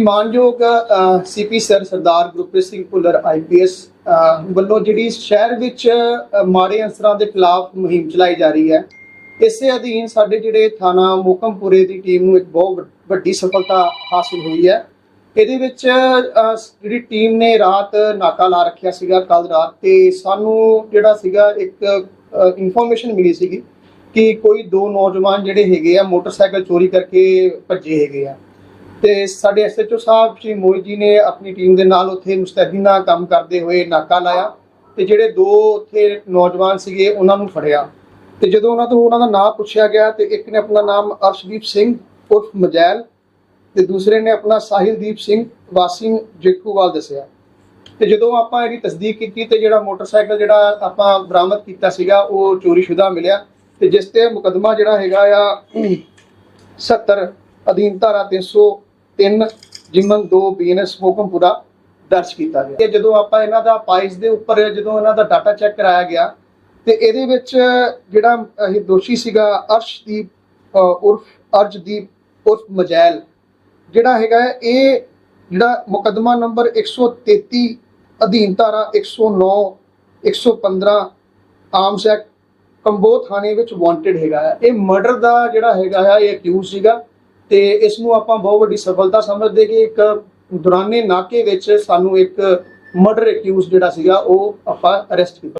ਮਾਨਯੋਗ CP sir Sardar Gurpreet Singh Bhullar IPS ਵੱਲੋਂ ਜਿਹੜੀ ਸ਼ਹਿਰ ਵਿੱਚ ਮਾੜੇ ਅਨਸਰਾਂ ਦੇ ਖਿਲਾਫ ਮੁਹਿੰਮ ਚਲਾਈ ਜਾ ਰਹੀ ਹੈ, ਇਸੇ ਅਧੀਨ ਸਾਡੇ ਜਿਹੜੇ ਥਾਣਾ ਮੋਕਮਪੁਰੇ ਦੀ ਟੀਮ ਨੂੰ ਇੱਕ ਬਹੁਤ ਵੱਡ- ਵੱਡੀ ਸਫਲਤਾ ਹਾਸਲ ਹੋਈ ਹੈ। ਇਹਦੇ ਵਿੱਚ ਜਿਹੜੀ ਟੀਮ ਨੇ ਰਾਤ ਨਾਕਾ ਲਾ ਰੱਖਿਆ ਸੀਗਾ ਕੱਲ ਰਾਤ ਤੇ ਸਾਨੂੰ ਜਿਹੜਾ ਸੀਗਾ ਇੱਕ ਇਨਫੋਰਮੇਸ਼ਨ ਮਿਲੀ ਸੀਗੀ ਕਿ ਕੋਈ ਦੋ ਨੌਜਵਾਨ ਜਿਹੜੇ ਹੈਗੇ ਆ, ਮੋਟਰਸਾਈਕਲ ਚੋਰੀ ਕਰਕੇ ਭੱਜੇ ਹੈਗੇ ਆ। ਤੇ ਸਾਡੇ ਐਸਐਚਓ ਸਾਹਿਬ ਸ਼੍ਰੀ ਮੋਹਿਤ ਜੀ ਨੇ ਆਪਣੀ ਟੀਮ ਦੇ ਨਾਲ ਉੱਥੇ ਮੁਸਤੈਦੀ ਨਾਲ ਕੰਮ ਕਰਦੇ ਹੋਏ ਨਾਕਾ ਲਾਇਆ ਤੇ ਜਿਹੜੇ ਦੋ ਉੱਥੇ ਨੌਜਵਾਨ ਸੀਗੇ ਉਹਨਾਂ ਨੂੰ ਫੜਿਆ। ਤੇ ਜਦੋਂ ਉਹਨਾਂ ਤੋਂ ਉਹਨਾਂ ਦਾ ਨਾਮ ਪੁੱਛਿਆ ਗਿਆ ਤੇ ਇੱਕ ਨੇ ਆਪਣਾ ਨਾਮ ਅਰਸ਼ਦੀਪ ਸਿੰਘ ਉਰਫ ਮਜੈਲ ਤੇ ਦੂਸਰੇ ਨੇ ਆਪਣਾ ਸਾਹਿਲਦੀਪ ਸਿੰਘ ਵਾਸਿੰਗ ਜੇਠੂਵਾਲ ਦੱਸਿਆ। ਤੇ ਜਦੋਂ ਆਪਾਂ ਇਹਦੀ ਤਸਦੀਕ ਕੀਤੀ ਤੇ ਜਿਹੜਾ ਮੋਟਰਸਾਈਕਲ ਜਿਹੜਾ ਆਪਾਂ ਬਰਾਮਦ ਕੀਤਾ ਸੀਗਾ ਉਹ ਚੋਰੀशुदा ਮਿਲਿਆ ਤੇ ਜਿਸ ਤੇ ਮੁਕਦਮਾ ਜਿਹੜਾ ਹੈਗਾ ਆ 70 ਅਧੀਨ ਧਾਰਾ ਤਿੰਨ ਜਿਮਨ 2 ਬੀਐਨਐਸ ਹੁਕਮਪੁਰਾ ਦਰਜ ਕੀਤਾ ਗਿਆ ਤੇ ਜਦੋਂ ਆਪਾਂ ਇਹਨਾਂ ਦਾ ਪਾਈਸ ਦੇ ਉੱਪਰ ਜਦੋਂ ਇਹਨਾਂ ਦਾ ਡਾਟਾ ਚੈੱਕ ਕਰਾਇਆ ਗਿਆ ਤੇ ਇਹਦੇ ਵਿੱਚ ਜਿਹੜਾ ਇਹ ਦੋਸ਼ੀ ਸੀਗਾ ਅਰਸ਼ਦੀਪ ਅ, ਉਰਫ ਅਰਜਦੀਪ ਉਰਫ ਮਜੈਲ ਜਿਹੜਾ ਹੈਗਾ ਹੈ, ਇਹ ਜਿਹੜਾ ਮੁਕੱਦਮਾ ਨੰਬਰ 133 ਅਧੀਨ ਧਾਰਾ 109 115 ਆਰਮਸ ਐਕਟ ਕੰਬੋ ਥਾਣੇ ਵਿੱਚ ਵਾਂਟਡ ਹੈਗਾ ਹੈ। ਇਹ ਮਰਡਰ ਦਾ ਜਿਹੜਾ ਹੈਗਾ ਹੈ ਇਹ ਅਕਿਊਜ਼ ਸੀਗਾ ਤੇ ਇਸ ਨੂੰ ਆਪਾਂ ਬਹੁਤ ਵੱਡੀ ਸਫਲਤਾ ਸਮਝਦੇ ਕਿ ਇੱਕ ਦੁਰਾਨੇ ਨਾਕੇ ਵਿੱਚ ਸਾਨੂੰ ਇੱਕ ਮਰਡਰ ਅਕਿਊਜ਼ ਜਿਹੜਾ ਸੀਗਾ, ਉਹ ਆਪਾਂ ਅਰੈਸਟ ਕੀਤਾ।